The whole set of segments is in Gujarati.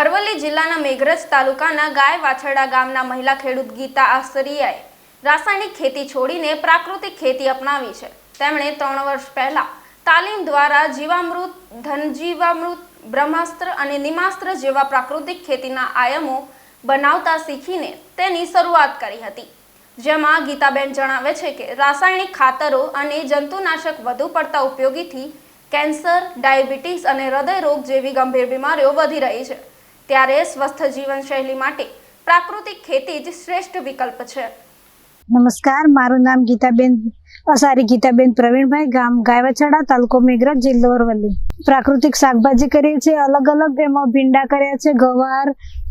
અરવલ્લી જિલ્લાના મેઘરજ તાલુકાના ગાય વાછરડા ગામના મહિલા ખેડૂત ગીતા આસરિયાએ રાસાયણિક ખેતી છોડીને પ્રાકૃતિક ખેતી અપનાવી છે. તેમણે ત્રણ વર્ષ પહેલા તાલીમ દ્વારા જીવામૃત, ધનજીવામૃત, બ્રહ્માસ્ત્ર અને નિમાસ્ત્ર જેવા પ્રાકૃતિક ખેતીના આયામો બનાવતા શીખીને તેની શરૂઆત કરી હતી. જેમાં ગીતાબેન જણાવે છે કે રાસાયણિક ખાતરો અને જંતુનાશક વધુ પડતા ઉપયોગીથી કેન્સર, ડાયાબિટીસ અને હૃદય રોગ જેવી ગંભીર બીમારીઓ વધી રહી છે. ત્યારે સ્વસ્થ જીવનશૈલી માટે પ્રાકૃતિક ખેતી જ શ્રેષ્ઠ વિકલ્પ છે. નમસ્કાર, મારું નામ ગીતાબેન, અસારી ગીતાબેન પ્રવીણભાઈ, ગામ ગાયવાછડા, તાલુકો મેઘરજ, જિલ્લો અરવલ્લી. પ્રાકૃતિક શાકભાજી કરીએ છીએ, અલગ અલગ એમાં ભીંડા કર્યા છે, ગવાર,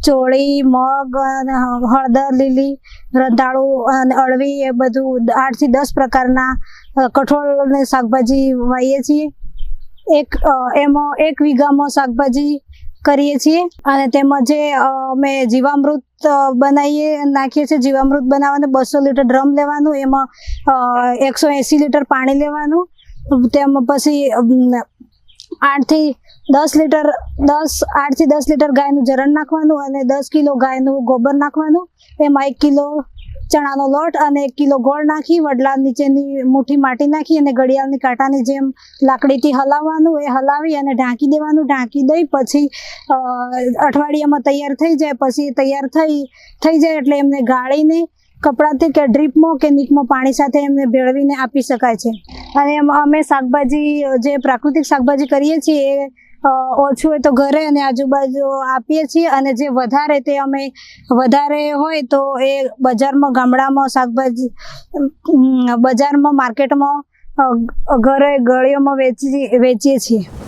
ચોળી, મગ, અને હળદર, લીલી રતાળું અને અળવી, એ બધું આઠથી દસ પ્રકારના કઠોળ શાકભાજી વાવીએ છીએ. એક એમાં એક વીઘામાં શાકભાજી કરીએ છીએ અને તેમાં જે અમે જીવામૃત બનાવીએ, નાખીએ છીએ જીવામૃત બનાવવાનું બસો લીટર ડ્રમ લેવાનું, એમાં એકસો એંસી લીટર પાણી લેવાનું, તેમાં પછી આઠથી દસ લીટર, દસ, આઠથી દસ લીટર ગાયનું જરણ નાખવાનું અને દસ કિલો ગાયનું ગોબર નાખવાનું, એમાં એક કિલો ચણાનો લોટ અને એક કિલો ગોળ નાખી વડલા નીચેની મુઠ્ઠી માટી નાખી અને ઘડિયાળની કાંટાની જેમ લાકડીથી હલાવવાનું, એ હલાવી અને ઢાંકી દેવાનું. ઢાંકી દઈ પછી અઠવાડિયામાં તૈયાર થઈ જાય. પછી તૈયાર થઈ થઈ જાય એટલે એમને ગાળીને કપડાથી કે ડ્રીપમાં કે નીકમાં પાણી સાથે એમને ભેળવીને આપી શકાય છે. અને અમે શાકભાજી, જે પ્રાકૃતિક શાકભાજી કરીએ છીએ, એ ઓછું હોય તો ઘરે અને આજુબાજુ આપીએ છીએ. અને જે વધારે તે અમે વધારે હોય તો એ બજારમાં, ગામડામાં શાકભાજી બજારમાં, માર્કેટમાં ઘરે ગળીઓમાં વેચી, વેચીએ છીએ.